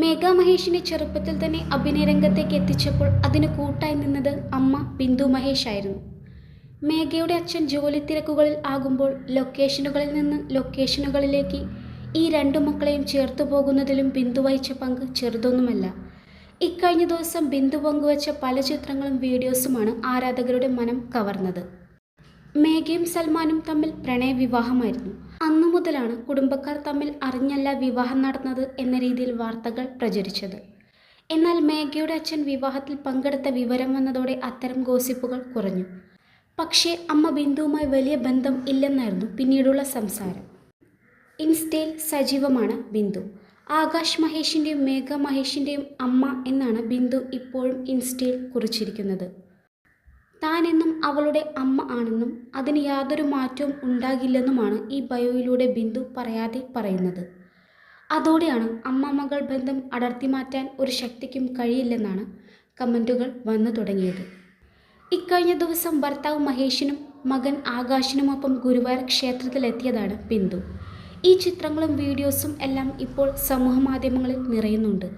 മേഘ മഹേഷിനെ ചെറുപ്പത്തിൽ തന്നെ അഭിനയരംഗത്തേക്ക് എത്തിച്ചപ്പോൾ അതിന് കൂട്ടായി നിന്നത് അമ്മ ബിന്ദു മഹേഷ് ആയിരുന്നു. മേഘയുടെ അച്ഛൻ ജോലി തിരക്കുകളിൽ ആകുമ്പോൾ ലൊക്കേഷനുകളിൽ നിന്ന് ലൊക്കേഷനുകളിലേക്ക് ഈ രണ്ടു മക്കളെയും ചേർത്തു പോകുന്നതിലും ബിന്ദു വഹിച്ച പങ്ക് ചെറുതൊന്നുമല്ല. ഇക്കഴിഞ്ഞ ദിവസം ബിന്ദു പങ്കുവച്ച പല ചിത്രങ്ങളും വീഡിയോസുമാണ് ആരാധകരുടെ മനം കവർന്നത്. മേഘയും സൽമാനും തമ്മിൽ പ്രണയവിവാഹമായിരുന്നു. അന്നു മുതലാണ് കുടുംബക്കാർ തമ്മിൽ അറിഞ്ഞല്ല വിവാഹം നടന്നത് എന്ന രീതിയിൽ വാർത്തകൾ പ്രചരിച്ചത്. എന്നാൽ മേഘയുടെ അച്ഛൻ വിവാഹത്തിൽ പങ്കെടുത്ത വിവരം വന്നതോടെ അത്തരം ഗോസിപ്പുകൾ കുറഞ്ഞു. പക്ഷേ അമ്മ ബിന്ദുവുമായി വലിയ ബന്ധം ഇല്ലെന്നായിരുന്നു പിന്നീടുള്ള സംസാരം. ഇൻസ്റ്റയിൽ സജീവമാണ് ബിന്ദു. ആകാശ് മഹേഷിന്റെയും മേഘ മഹേഷിന്റെയും അമ്മ എന്നാണ് ബിന്ദു ഇപ്പോഴും ഇൻസ്റ്റയിൽ കുറിച്ചിരിക്കുന്നത്. താനെന്നും അവളുടെ അമ്മ ആണെന്നും അതിന് യാതൊരു മാറ്റവും ഉണ്ടാകില്ലെന്നുമാണ് ഈ ബയോയിലൂടെ ബിന്ദു പറയാതെ പറയുന്നത്. അതോടെയാണ് അമ്മ മകൾ ബന്ധം അടർത്തി മാറ്റാൻ ഒരു ശക്തിക്കും കഴിയില്ലെന്നാണ് കമന്റുകൾ വന്നു തുടങ്ങിയത്. ഇക്കഴിഞ്ഞ ദിവസം ഭർത്താവ് മഹേഷിനും മകൻ ആകാശിനുമൊപ്പം ഗുരുവായൂർ ക്ഷേത്രത്തിലെത്തിയതാണ് ബിന്ദു. ഈ ചിത്രങ്ങളും വീഡിയോസും എല്ലാം ഇപ്പോൾ സമൂഹമാധ്യമങ്ങളിൽ നിറയുന്നുണ്ട്.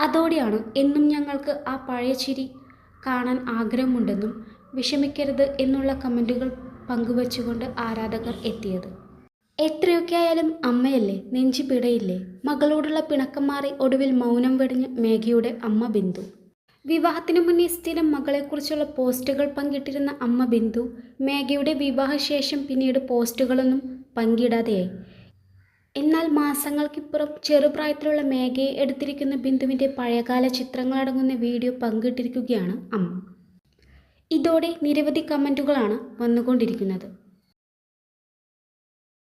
അതോടെയാണ് എന്നും ഞങ്ങൾക്ക് ആ പഴയ ചിരി കാണാൻ ആഗ്രഹമുണ്ടെന്നും വിഷമിക്കരുത് എന്നുള്ള കമന്റുകൾ പങ്കുവച്ചുകൊണ്ട് ആരാധകർ എത്തിയത്. എത്രയൊക്കെ ആയാലും അമ്മയല്ലേ നെഞ്ചി പിടയില്ലേ? മകളോടുള്ള പിണക്കം മാറി ഒടുവിൽ മൗനം വെടിഞ്ഞ് മേഘയുടെ അമ്മ ബിന്ദു. വിവാഹത്തിന് മുന്നേ സ്ഥിരം മകളെക്കുറിച്ചുള്ള പോസ്റ്റുകൾ പങ്കിട്ടിരുന്ന അമ്മ ബിന്ദു മേഘയുടെ വിവാഹശേഷം പിന്നീട് പോസ്റ്റുകളൊന്നും പങ്കിടാതെയായി. എന്നാൽ മാസങ്ങൾക്കിപ്പുറം ചെറുപ്രായത്തിലുള്ള മേഘയെ എടുത്തിരിക്കുന്ന ബിന്ദുവിന്റെ പഴയകാല ചിത്രങ്ങളടങ്ങുന്ന വീഡിയോ പങ്കിട്ടിരിക്കുകയാണ് അമ്മ. ഇതോടെ നിരവധി കമന്റുകളാണ് വന്നുകൊണ്ടിരിക്കുന്നത്